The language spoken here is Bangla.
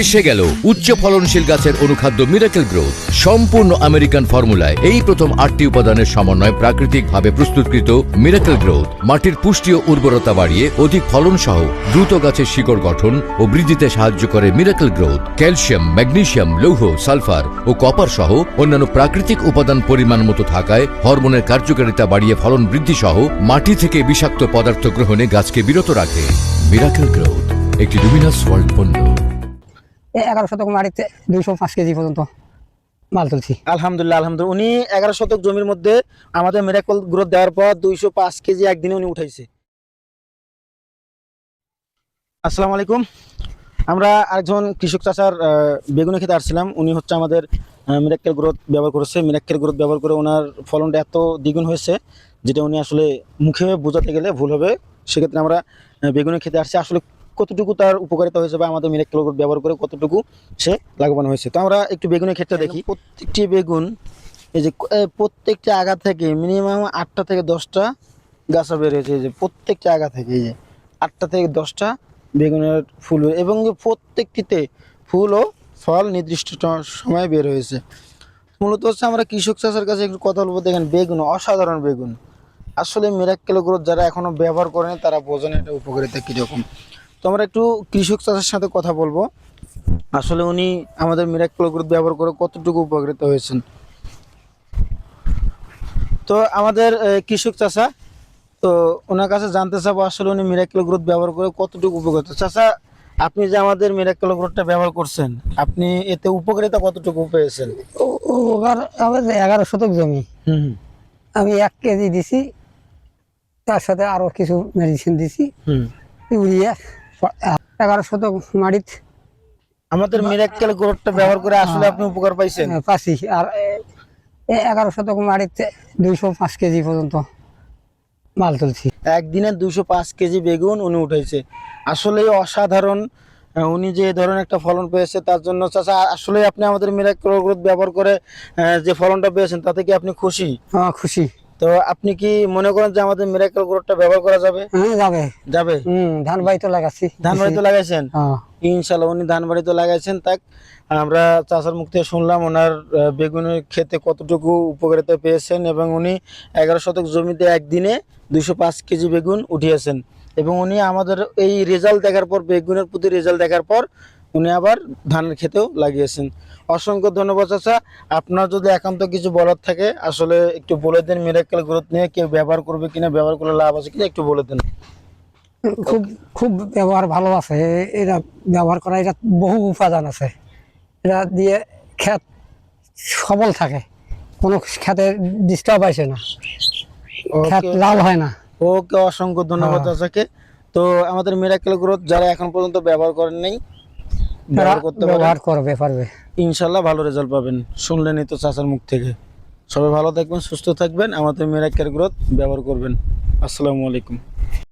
এসে গেল উচ্চ ফলনশীল গাছের অনুখাদ্য মিরাকেল গ্রোথ সম্পূর্ণ আমেরিকান ফর্মুলায় এই প্রথম আটটি উপাদানের সমন্বয়ে প্রাকৃতিকভাবে প্রস্তুতকৃত মিরাকেল গ্রোথ মাটির পুষ্টি ও উর্বরতা বাড়িয়ে অধিক ফলন সহ দ্রুত গাছের শিকড় গঠন ও বৃদ্ধিতে সাহায্য করে মিরাকেল গ্রোথ ক্যালসিয়াম ম্যাগনেশিয়াম লৌহ, সালফার ও কপার সহ অন্যান্য প্রাকৃতিক উপাদান পরিমাণ মতো থাকায় হরমোনের কার্যকারিতা বাড়িয়ে ফলন বৃদ্ধি সহ মাটি থেকে বিষাক্ত পদার্থ গ্রহণে গাছকে বিরত রাখে। মিরাকেল গ্রোথ একটি লুমিনাস ওয়ার্ল্ড পণ্য। এগারো শতক মাটিতে দুইশো পাঁচ কেজি পর্যন্ত মাল তুলছি। আলহামদুলিল্লাহ আলহামদুলিল্লাহ। উনি এগারো শতক জমির মধ্যে আমাদের মেরাকল গ্রোথ দেওয়ার পর দুইশো পাঁচ কেজি একদিনে উনি উঠাইছে। আসসালামু আলাইকুম। আমরা আরেকজন কৃষক চাষার বেগুনি খেতে আসছিলাম। উনি হচ্ছে আমাদের মিরাক্কেল গ্রোথ ব্যবহার করেছে। মিরাক্কেল গ্রোথ ব্যবহার করে ওনার ফলনটা এত দ্বিগুণ হয়েছে, যেটা উনি আসলে মুখে বোঝাতে গেলে ভুল হবে। সেক্ষেত্রে আমরা বেগুনি খেতে আসছি। আসলে কতটুকু তার উপকারিতা হয়েছে বা আমাদের মিরাক্কেল ব্যবহার করে কতটুকু সে লাভবান হয়েছে? তো আমরা একটু বেগুনের ক্ষেত্রে দেখি। প্রত্যেকটি বেগুন এই যে প্রত্যেকটি আগা থেকে মিনিমাম আটটা থেকে দশটা গাছা বের হয়েছে এই যে প্রত্যেকটি আগা থেকে এই যে আটটা থেকে দশটা বেগুনের ফুল এবং প্রত্যেকটিতে ফুল ও ফল নির্দিষ্ট সময়ে বের হয়েছে। মূলত হচ্ছে আমরা কৃষক চাষের কাছে একটু কথা বলব। দেখেন বেগুন অসাধারণ বেগুন। আসলে মিরাক্কেল গ্রোথ যারা এখনও ব্যবহার করেনি তারা বোঝেন এটা উপকারিতা কীরকম। তো আমরা একটু কৃষক চাষের সাথে কথা বলব। আসলে উনি আমাদের মিরাক্কেল গ্রোথ ব্যবহার করে কতটুকু উপকৃত হয়েছেন। তো আমাদের কৃষক চাষা তো ওনার কাছে জানতে চাবো আসলে উনি মিরাক্কেল গ্রোথ ব্যবহার করে কতটুকু উপকৃত। চাষা আপনি যে আমাদের মিরাক্কেল গ্রোথটা ব্যবহার করছেন আপনি এতে উপকারিতা কতটুকু পেয়েছেন? আমার এগারো শতক জমি। হুম আমি এক কেজি দিছি তার সাথে আরও কিছু মেডিসিন দিছি। হুম। ইউরিয়া। এগারো শতক মাটিত আমাদের মিরাক্কেল গ্রোথটা ব্যবহার করে আসলে আপনি উপকার পাইছেন। আহ, পাচ্ছি। আর এগারো শতক মাটিতে দুইশো পাঁচ কেজি পর্যন্ত মাল তুলছি। একদিনে দুশো পাঁচ কেজি বেগুন উনি উঠাইছে। আসলেই অসাধারণ উনি যে ধরনের একটা ফলন পেয়েছে তার জন্য চাচা আসলে আপনি আমাদের মিরাক্কেল গ্রোথ ব্যবহার করে যে ফলনটা পেয়েছেন তাতে কি আপনি খুশি? হ্যাঁ, খুশি। তো আপনি কি মনে করেন যে আমাদের মিরাক্কেল গ্রোথটা ব্যবহার করা যাবে? হ্যাঁ যাবে। যাবে? হম ধান বাড়িতে লাগাচ্ছি। ধান বাড়িতে লাগাইছেন? হ্যাঁ। ইনশাল্লাহ উনি ধান বাড়িতে লাগাইছেন। তাক আমরা চাষার মুখ থেকে শুনলাম ওনার বেগুনের ক্ষেতে কতটুকু উপকারিতা পেয়েছেন এবং উনি এগারো শতক জমিতে একদিনে দুইশো পাঁচ কেজি বেগুন উঠিয়েছেন। এবং উনি আমাদের এই রেজাল্ট দেখার পর বেগুনের প্রতি রেজাল্ট দেখার পর উনি আবার ধানের ক্ষেতেও লাগিয়েছেন। অসংখ্য ধন্যবাদ চাচা। আপনার যদি একান্ত কিছু বলার থাকে আসলে একটু বলে দেন মিরাক্কেল গ্রোথ নিয়ে কেউ ব্যবহার করবে কিনা ব্যবহার করলে লাভ আছে কিনা একটু বলে দেন। খুব খুব ব্যবহার ভালো আছে। এ- এটা ব্যবহার করা এটা বহু উপাদান আছে। এটা দিয়ে ক্ষেত সবল থাকে। কোনো খেতে ডিস্টার্ব আসে না। ক্ষেত লাল হয় না। ওকে অসংখ্য ধন্যবাদ হ্যাঁ। চাচাকে। তো আমাদের মিরাকেল গ্রোথ যারা এখন পর্যন্ত ব্যবহার করেন নাই ব্যবহার করবে পারবে। ইনশাল্লাহ ভালো রেজাল্ট পাবেন। শুনলেন এই তো চাচার মুখ থেকে। সবাই ভালো থাকবেন সুস্থ থাকবেন। আমাদের মেরাক্কের গ্রোথ ব্যবহার করবেন। আসসালামু আলাইকুম।